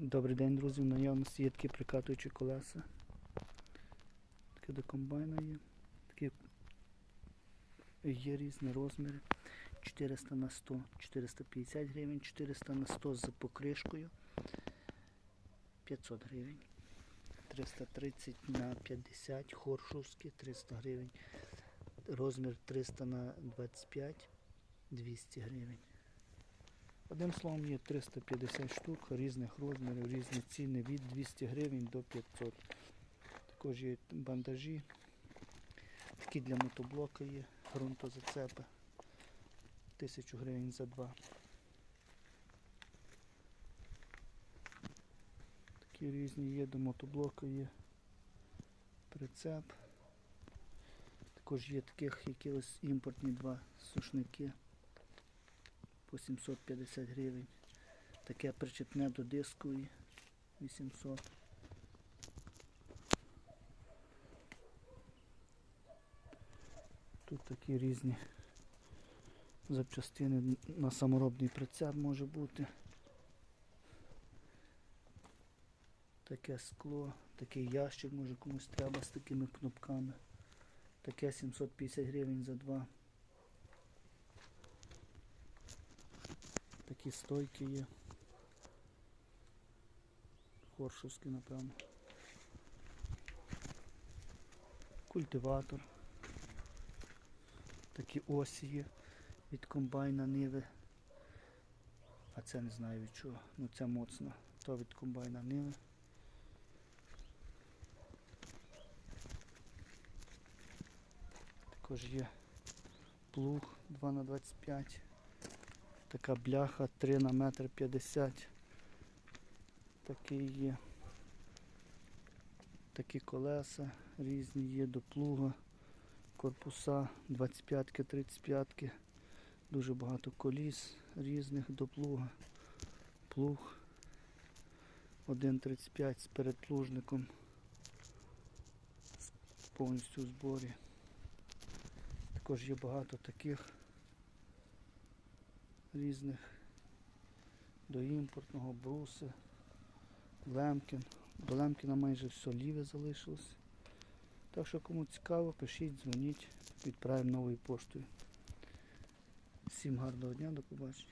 Добрий день, друзі. В наявності такі прикатуючі колеса. Таке до комбайна є. Такі є різні розміри. 400 на 100, 450 гривень, 400 на 100 з покришкою. 500 гривень. 330 на 50 хоршовські, 300 гривень. Розмір 300 на 25, 200 гривень. Одним словом, є 350 штук різних розмірів, різні ціни від 200 гривень до 500. Також є бандажі. Такі для мотоблока є, ґрунтозацепи. 1000 гривень за два. Такі різні є до мотоблока є. Прицеп. Також є таких якихось імпортні два сушники по 750 гривень. Таке причепне до дискової 800. Тут такі різні запчастини на саморобний прицеп може бути. Таке скло, такий ящик може комусь треба з такими кнопками. Таке 750 гривень за два. Такі стойки є. Хоршовські, напевно. Культиватор. Такі осі є від комбайна Ниви. А це не знаю від чого. Ну це моцно. То від комбайна Ниви. Також є плуг 2 на 25 Така бляха 3 на метр 50. Такий є. Такі колеса різні є до плуга, корпуса 25-ки, 35-ки. Дуже багато коліс різних до плуга. Плуг 1,35 з передплужником. Повністю в зборі. Також є багато таких різних до імпортного, бруси, лемкін. До лемкіна майже все ліве залишилось. Так що кому цікаво, пишіть, дзвоніть, відправимо новою поштою. Всім гарного дня, до побачення.